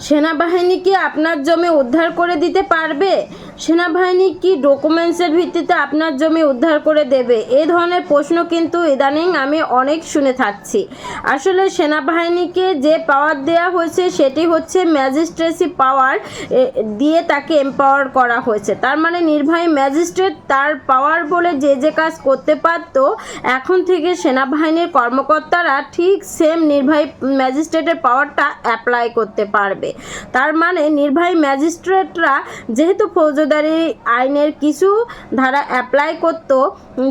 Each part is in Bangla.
সেনাবাহিনী কি আপনার জমি উদ্ধার করে দিতে পারবে? সেনাবাহিনী কি ডকুমেন্টসের ভিত্তিতে আপনার জমি উদ্ধার করে দেবে? এ ধরনের প্রশ্ন কিন্তু ইদানিং আমি অনেক শুনে থাকছি। আসলে সেনাবাহিনীকে যে পাওয়ার দেওয়া হয়েছে, সেটি হচ্ছে ম্যাজিস্ট্রেসি পাওয়ার দিয়ে তাকে এম্পাওয়ার করা হয়েছে। তার মানে নির্বাহী ম্যাজিস্ট্রেট তার পাওয়ার বলে যে যে কাজ করতে পারত, এখন থেকে সেনাবাহিনীর কর্মকর্তারা ঠিক সেম নির্বাহী ম্যাজিস্ট্রেটের পাওয়ারটা অ্যাপ্লাই করতে পারবে। তার মানে নির্বাহী ম্যাজিস্ট্রেটরা যেহেতু ফৌজদারি আইনের কিছু ধারা অ্যাপ্লাই করত,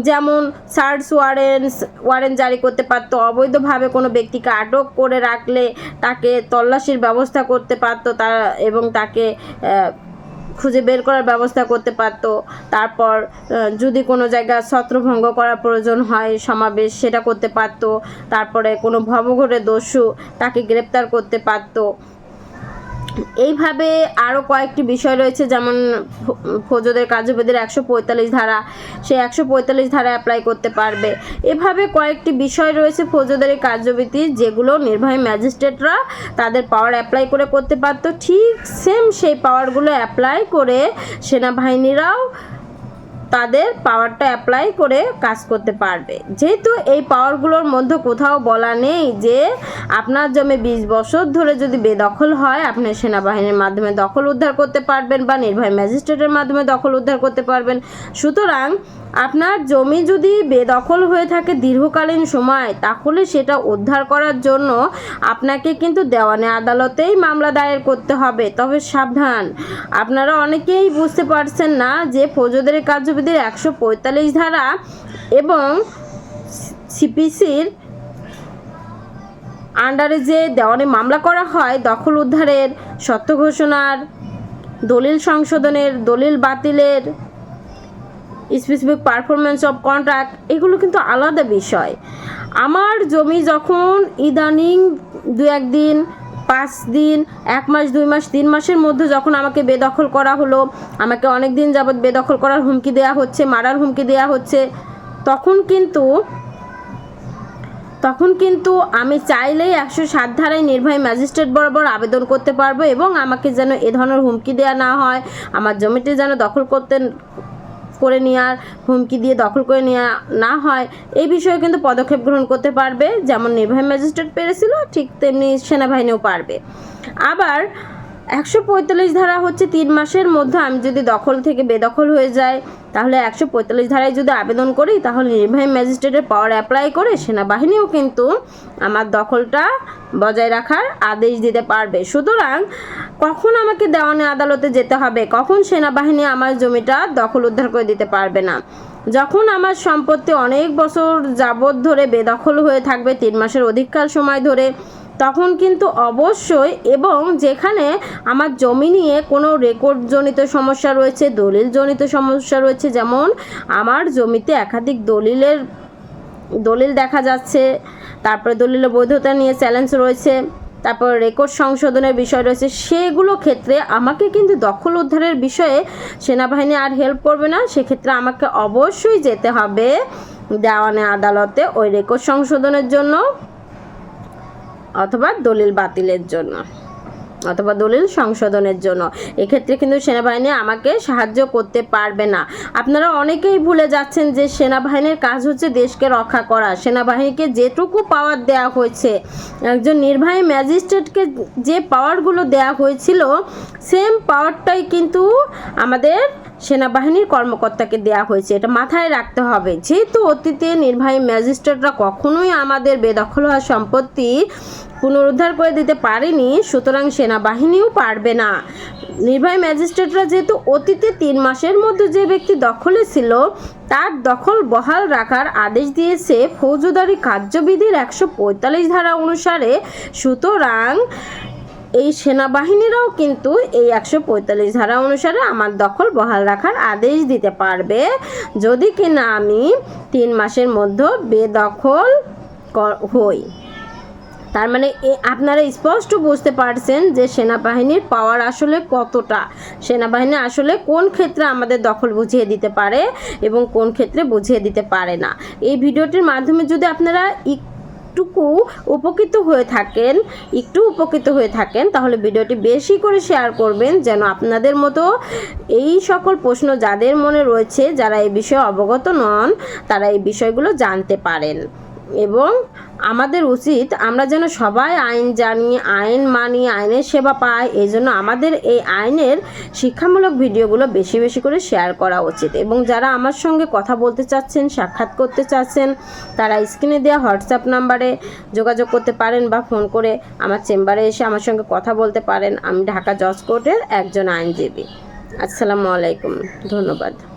যেমন সার্চ ওয়ারেন্টস ওয়ারেন্ট জারি করতে পারতো, অবৈধভাবে কোনো ব্যক্তিকে আটক করে রাখলে তাকে তল্লাশির ব্যবস্থা করতে পারতো তার এবং তাকে খুঁজে বের করার ব্যবস্থা করতে পারতো। তারপর যদি কোনো জায়গায় ছত্রভঙ্গ করার প্রয়োজন হয়, সমাবেশ সেটা করতে পারতো। তারপরে কোনো ভবঘটে দস্যু তাকে গ্রেপ্তার করতে পারতো। এইভাবে আরও কয়েকটি বিষয় রয়েছে, যেমন ফৌজদের কার্যবিধির একশো পঁয়তাল্লিশ ধারা, সে একশো পঁয়তাল্লিশ ধারা অ্যাপ্লাই করতে পারবে। এভাবে কয়েকটি বিষয় রয়েছে ফৌজদারি কার্যবিধি, যেগুলো নির্বাহী ম্যাজিস্ট্রেটরা তাদের পাওয়ার অ্যাপ্লাই করে করতে পারতো। ঠিক সেম সেই পাওয়ারগুলো অ্যাপ্লাই করে সেনাবাহিনীরাও তাদের পাওয়ারটা অ্যাপ্লাই করে কাজ করতে পারবে। যেহেতু এই পাওয়ারগুলোর মধ্যে কোথাও বলা নেই যে, আপনার জমি বিশ বছর ধরে যদি বেদখল হয়, আপনি সেনাবাহিনীর মাধ্যমে দখল উদ্ধার করতে পারবেন বা নির্বাহী ম্যাজিস্ট্রেটের মাধ্যমে দখল উদ্ধার করতে পারবেন। সুতরাং আপনার জমি যদি বেদখল হয়ে থাকে দীর্ঘকালীন সময়, তাহলে সেটা উদ্ধার করার জন্য আপনাকে কিন্তু দেওয়ানি আদালতেই মামলা দায়ের করতে হবে। তবে সাবধান, আপনারা অনেকেই বুঝতে পারছেন না যে ফৌজদের ফৌজদারি কার্যবিধির একশো পঁয়তাল্লিশ ধারা এবং সিপিসির আন্ডারে যে দেওয়ানি মামলা করা হয়, দখল উদ্ধারের সত্য ঘোষণার দলিল সংশোধনের, দলিল বাতিলের স্পেসিফিক পারফরমেন্স অফ কন্ট্রাক্ট এগুলো কিন্তু আলাদা বিষয়। আমার জমি যখন ইদানিং দু একদিন পাঁচ দিন, এক মাস, দুই মাস, তিন মাসের মধ্যে যখন আমাকে বেদখল করা হলো, আমাকে অনেক দিন যাবৎ বেদখল করার হুমকি দেওয়া হচ্ছে, মারার হুমকি দেওয়া হচ্ছে, তখন কিন্তু তখন কিন্তু আমি চাইলেই একশো সাত ধারায় নির্বাহী ম্যাজিস্ট্রেট বরাবর আবেদন করতে পারব এবং আমাকে যেন এ ধরনের হুমকি দেওয়া না হয়, আমার জমিটি যেন দখল করতে করে নেওয়ার, হুমকি দিয়ে দখল করে নেওয়া না হয়, এই বিষয়ে কিন্তু পদক্ষেপ গ্রহণ করতে পারবে, যেমন নির্বাহী ম্যাজিস্ট্রেট পেরেছিল, ঠিক তেমনি সেনাবাহিনীও পারবে। আবার একশো পঁয়তাল্লিশ ধারা হচ্ছে তিন মাসের মধ্যে আমি যদি দখল থেকে বেদখল হয়ে যায় তাহলে একশো পঁয়তাল্লিশ ধারায় যদি আবেদন করি, তাহলে নির্বাহী ম্যাজিস্ট্রেটের পাওয়ার অ্যাপ্লাই করে সেনাবাহিনীও কিন্তু আমার দখলটা বজায় রাখার আদেশ দিতে পারবে। সুতরাং কখন আমাকে দেওয়ানি আদালতে যেতে হবে? কখন সেনাবাহিনী আমার জমিটা দখল উদ্ধার করে দিতে পারবে না? যখন আমার সম্পত্তি অনেক বছর যাবৎ ধরে বেদখল হয়ে থাকবে, তিন মাসের অধিককাল সময় ধরে তখন কিন্তু অবশ্যই এবং যেখানে আমার জমি নিয়ে কোনো রেকর্ডজনিত সমস্যা রয়েছে, দলিলজনিত সমস্যা রয়েছে, যেমন আমার জমিতে একাধিক দলিলের, দলিল দেখা যাচ্ছে, তারপরে দলিলের বৈধতা নিয়ে চ্যালেঞ্জ রয়েছে, তারপর রেকর্ড সংশোধনের বিষয় রয়েছে, সেগুলো ক্ষেত্রে আমাকে কিন্তু দখল উদ্ধারের বিষয়ে সেনাবাহিনী আর হেল্প করবে না। সেক্ষেত্রে আমাকে অবশ্যই যেতে হবে দেওয়ানে আদালতে ওই রেকর্ড সংশোধনের জন্য। অথবা দলিল বাতিলের জন্য, অথবা দলিল সংশোধনের জন্য। এক্ষেত্রে কিন্তু সেনাবাহিনী আমাকে সাহায্য করতে পারবে না। আপনারা অনেকেই ভুলে যাচ্ছেন যে সেনাবাহিনীর কাজ হচ্ছে দেশকে রক্ষা করা। সেনাবাহিনীকে যেটুকু পাওয়ার দেওয়া হয়েছে, একজন নির্বাহী ম্যাজিস্ট্রেটকে যে পাওয়ারগুলো দেওয়া হয়েছিল সেম পাওয়ারটাই কিন্তু আমাদের সেনাবাহিনীর কর্মকর্তাকে দেওয়া হয়েছে। এটা মাথায় রাখতে হবে। যেহেতু অতীতে নির্বাহী ম্যাজিস্ট্রেটরা কখনোই আমাদের বেদখল হওয়া সম্পত্তি পুনরুদ্ধার করে দিতে পারেনি, সুতরাং সেনাবাহিনীও পারবে না। নির্বাহী ম্যাজিস্ট্রেটরা যেহেতু অতীতে তিন মাসের মধ্যে যে ব্যক্তি দখলে ছিল, তার দখল বহাল রাখার আদেশ দিয়েছে ফৌজদারি কার্যবিধির একশো পঁয়তাল্লিশ ধারা অনুসারে। সুতরাং এই সেনাবাহিনীরাও কিন্তু এই একশো পঁয়তাল্লিশ ধারা অনুসারে আমার দখল বহাল রাখার আদেশ দিতে পারবে। যদি কিনা আমি তিন মাসের মধ্যে বেদখল হই। তার মানে আপনারা স্পষ্ট বুঝতে পারছেন যে সেনাবাহিনীর পাওয়ার আসলে কতটা? সেনাবাহিনী আসলে কোন ক্ষেত্রে আমাদের দখল বুঝিয়ে দিতে পারে এবং কোন ক্ষেত্রে বুঝিয়ে দিতে পারে না। এই ভিডিওটির মাধ্যমে যদি আপনারা একটুকু উপকৃত হয়ে থাকেন, একটু উপকৃত হয়ে থাকেন, তাহলে ভিডিওটি বেশি করে শেয়ার করবেন যেন আপনাদের মতো এই সকল প্রশ্ন যাদের মনে রয়েছে, যারা এই বিষয়ে অবগত নন, তারা এই বিষয়গুলো জানতে পারেন। এবং আমাদের উচিত আমরা যেন সবাই আইন জানি, আইন মানি, আইনের সেবা পাই, এই জন্য আমাদের এই আইনের শিক্ষামূলক ভিডিওগুলো বেশি বেশি করে শেয়ার করা উচিত। এবং যারা আমার সঙ্গে কথা বলতে চাচ্ছেন, সাক্ষাৎ করতে চাচ্ছেন, তারা স্ক্রিনে দেওয়া হোয়াটসঅ্যাপ নাম্বারে যোগাযোগ করতে পারেন বা ফোন করে আমার চেম্বারে এসে আমার সঙ্গে কথা বলতে পারেন। আমি ঢাকা জজ কোর্টের একজন আইনজীবী। আসসালামু আলাইকুম। ধন্যবাদ।